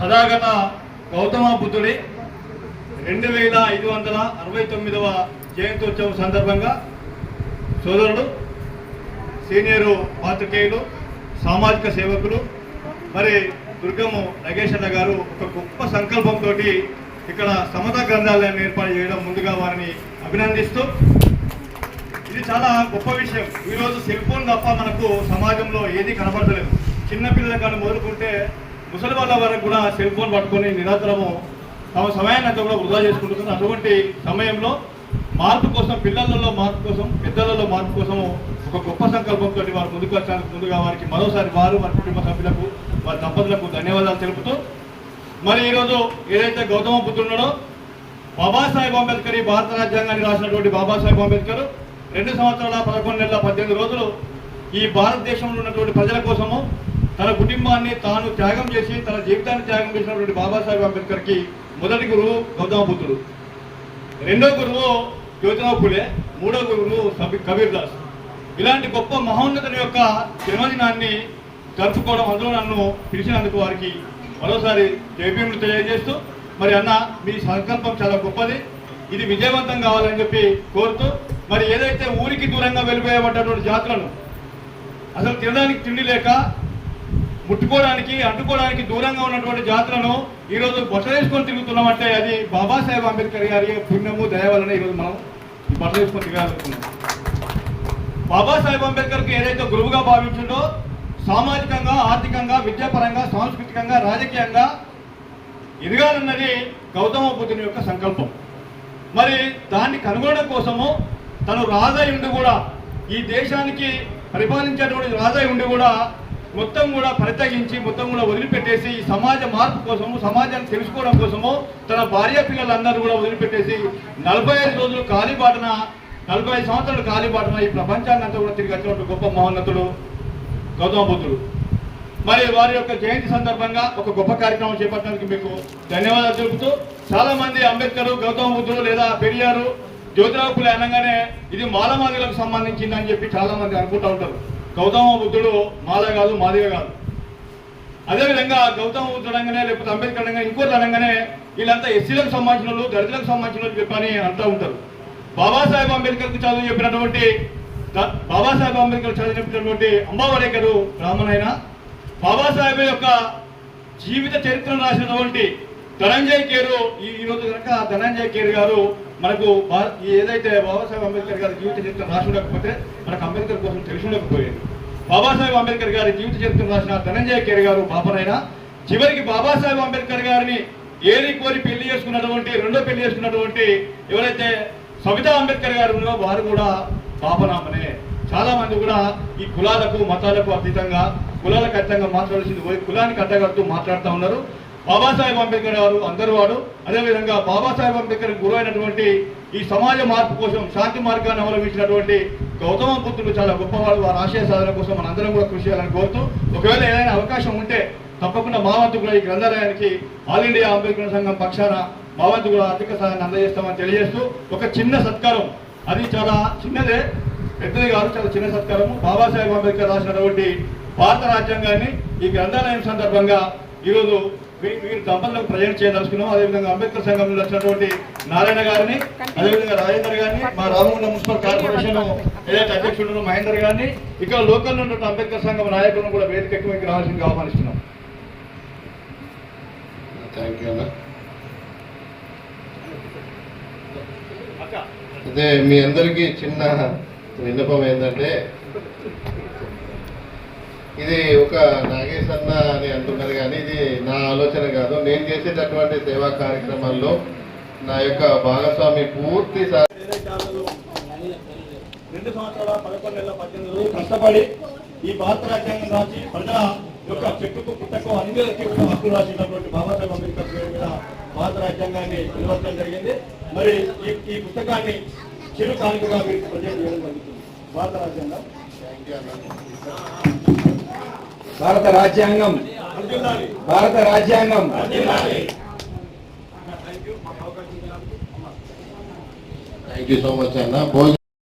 తథాగత గౌతమ బుద్ధుడి రెండు వేల ఐదు వందల అరవై తొమ్మిదవ జయంత్యోత్సవం సందర్భంగా సోదరుడు సీనియరు పాత్రికేయులు సామాజిక సేవకులు మరి దుర్గము నగేశ్వర గారు ఒక గొప్ప సంకల్పంతో ఇక్కడ సమత గ్రంథాలయాన్ని ఏర్పాటు చేయడం ముందుగా వారిని అభినందిస్తూ ఇది చాలా గొప్ప విషయం. ఈరోజు సెల్ ఫోన్ తప్ప మనకు సమాజంలో ఏది కనబడలేదు చిన్నపిల్లల కానీ మొదలుకుంటే ముసలి వాళ్ళ వరకు కూడా సెల్ ఫోన్ పట్టుకొని నిరంతరము తమ సమయాన్ని అంతా కూడా వృధా చేసుకుంటున్నారు. అటువంటి సమయంలో మార్పు కోసం పిల్లలలో మార్పు కోసం పెద్దలలో మార్పు కోసము ఒక గొప్ప సంకల్పంతో వారు ముందుకు వచ్చడానికి ముందుగా వారికి మరోసారి వారు వారి కుటుంబ సభ్యులకు వారి దంపతులకు ధన్యవాదాలు తెలుపుతూ మరి ఈరోజు ఏదైతే గౌతమ పుత్రున్నాడో బాబాసాహెబ్ అంబేద్కర్ ఈ భారత రాజ్యాంగాన్ని రాసినటువంటి బాబాసాహెబ్ అంబేద్కర్ రెండు సంవత్సరాల పదకొండు నెలల పద్దెనిమిది రోజులు ఈ భారతదేశంలో ఉన్నటువంటి ప్రజల కోసము తన కుటుంబాన్ని తాను త్యాగం చేసి తన జీవితాన్ని త్యాగం చేసినటువంటి బాబాసాహెబ్ అంబేద్కర్కి మొదటి గురువు గౌతమ బుద్ధుడు. రెండో గురువు జ్యోతిరావు ఫులే మూడో గురువు సబి కబీర్ దాస్ ఇలాంటి గొప్ప మహోన్నతుని యొక్క జన్మదినాన్ని జరుపుకోవడం అందులో నన్ను పిలిచినందుకు వారికి మరోసారి జైభీములు తెలియజేస్తూ మరి అన్న మీ సంకల్పం చాలా గొప్పది. ఇది విజయవంతం కావాలని చెప్పి కోరుతూ మరి ఏదైతే ఊరికి దూరంగా వెళ్ళిపోయేటటువంటి జాతులను అసలు తినడానికి తిండి లేక ముట్టుకోవడానికి అంటుకోవడానికి దూరంగా ఉన్నటువంటి జాతులను ఈరోజు బొట్టలేసుకొని తిరుగుతున్నామంటే అది బాబాసాహెబ్ అంబేద్కర్ గారి పుణ్యము దయ వలన ఈరోజు మనం ఈ బొట్టలేసుకొని తిరగాలనుకున్నాం బాబాసాహెబ్ అంబేద్కర్కి ఏదైతే గురువుగా భావించిందో సామాజికంగా ఆర్థికంగా విద్యాపరంగా సాంస్కృతికంగా రాజకీయంగా ఎదగాలన్నది గౌతమ బుద్ధుని యొక్క సంకల్పం. మరి దాన్ని కనుగొనడం కోసము తను రాజై ఉండి కూడా ఈ దేశానికి పరిపాలించేటువంటి రాజై ఉండి కూడా మొత్తం కూడా పరితగించి మొత్తం కూడా వదిలిపెట్టేసి ఈ సమాజ మార్పు కోసము సమాజాన్ని తెలుసుకోవడం కోసము తన భార్య పిల్లలందరూ కూడా వదిలిపెట్టేసి నలభై ఐదు రోజులు కాలిబాటన నలభై ఐదు సంవత్సరాలు కాలిబాటన ఈ ప్రపంచాన్ని అంతా కూడా తిరిగి వచ్చినటువంటి గొప్ప మహోన్నతుడు గౌతమ బుద్ధుడు మరి వారి యొక్క జయంతి సందర్భంగా ఒక గొప్ప కార్యక్రమం చేపట్టడానికి మీకు ధన్యవాదాలు తెలుపుతూ చాలా మంది అంబేద్కర్ గౌతమ బుద్ధుడు లేదా పెరియారు జ్యోతిరావు పులే అనగానే ఇది మాలమాదిలకు సంబంధించింది అని చెప్పి చాలా మంది అనుకుంటూ ఉంటారు. గౌతమ బుద్ధుడు మాల కాదు మాదిగ కాదు. అదేవిధంగా గౌతమ బుద్ధుడు అనగానే లేకపోతే అంబేద్కర్ అనగానే ఇంకోటి అనగానే వీళ్ళంతా ఎస్సీలకు సంబంధించిన వాళ్ళు దళితులకు సంబంధించిన వాళ్ళు చెప్పని అంటూ ఉంటారు. బాబాసాహెబ్ అంబేద్కర్ చదువు చెప్పినటువంటి బాబాసాహెబ్ అంబేద్కర్ చదువు చెప్పినటువంటి అంబావడేకరు బ్రాహ్మణైన బాబాసాహెబ్ యొక్క జీవిత చరిత్రను రాసినటువంటి ధనంజయ్ కేరు ఈ కనుక ధనంజయ్ కేర్ గారు మనకు ఏదైతే బాబాసాహెబ్ అంబేద్కర్ గారి జీవిత చరిత్ర రాసి ఉండకపోతే మనకు అంబేద్కర్ కోసం తెలిసి ఉండకపోయేది. బాబాసాహెబ్ అంబేద్కర్ గారి జీవిత చరిత్ర రాసిన ధనంజయ్ కేర్ గారు పాపనైనా చివరికి బాబాసాహెబ్ అంబేద్కర్ గారిని ఏరి కోరి పెళ్ళి చేసుకున్నటువంటి రెండో పెళ్ళి చేసుకున్నటువంటి ఎవరైతే సవితా అంబేద్కర్ గారు ఉన్నారో వారు కూడా పాపనామనే చాలా మంది కూడా ఈ కులాలకు మతాలకు అతీతంగా కులాలకు అర్థంగా మాట్లాడాల్సింది పోయి కులానికి అడ్డగడుతూ మాట్లాడుతూ ఉన్నారు. బాబాసాహెబ్ అంబేద్కర్ గారు అందరూ వాడు అదేవిధంగా బాబాసాహెబ్ అంబేద్కర్ గురైనటువంటి ఈ సమాజ మార్పు కోసం శాంతి మార్గాన్ని అవలంబించినటువంటి గౌతమ బుద్ధుడు చాలా గొప్పవాడు. వారి ఆశయ సాధన కోసం మనందరం కూడా కృషి చేయాలని కోరుతూ ఒకవేళ ఏదైనా అవకాశం ఉంటే తప్పకుండా మా కూడా ఈ గ్రంథాలయానికి ఆల్ ఇండియా అంబేద్కర్ సంఘం పక్షాన మా కూడా ఆర్థిక సహాయాన్ని అందజేస్తామని తెలియజేస్తూ ఒక చిన్న సత్కారం. అది చాలా చిన్నదే పెద్దది కాదు చాలా చిన్న సత్కారము. బాబాసాహెబ్ అంబేద్కర్ రాసినటువంటి భారత రాజ్యాంగాన్ని ఈ గ్రంథాలయం సందర్భంగా ఈరోజు వీరి దంపతులకు ప్రజెంట్ చేయదలుచుకున్నాం అదేవిధంగా అంబేద్కర్ సంఘం నుండి వచ్చినటువంటి నారాయణ గారిని అదేవిధంగా రాజేందర్ గారిని మా రామగుండ మున్సిపల్ కార్పొరేషన్ ఏదైతే అధ్యక్షుడు మహేందర్ గారిని ఇక్కడ లోకల్ నుండి ఉన్న అంబేద్కర్ సంఘం నాయకులను కూడా వేదిక మీకు రావాల్సిందిగా ఆహ్వానిస్తున్నాం. అదే మీ అందరికీ చిన్న విన్నపం ఏంటంటే ఇది ఒక నాగేశ్ అన్న అని అంటున్నారు కానీ ఇది నా ఆలోచన కాదు. నేను చేసేటటువంటి సేవా కార్యక్రమాల్లో నా యొక్క భాగస్వామి పూర్తి రెండు సంవత్సరాల పదకొండు నెలల పద్దెనిమిది రోజులు కష్టపడి ఈ భారత రాజ్యాంగం రాసి ప్రజల యొక్క చెట్టుకు పుట్టకు అందరికీ కూడా హక్కు రాసినటువంటి బాబాసాహెబ్ అంబేద్కర్ పేరు మీద భారత రాజ్యాంగాన్ని నిర్వహించడం జరిగింది. మరి ఈ ఈ పుస్తకాన్ని చిరు కానుకగా మీకు ప్రజెంట్ చేయడం జరుగుతుంది. భారత రాజ్యాంగం. భారత రాజ్యాంగం. భారత రాజ్యాంగం. థ్యాంక్ యూ సో మచ్ అన్న. భోజనం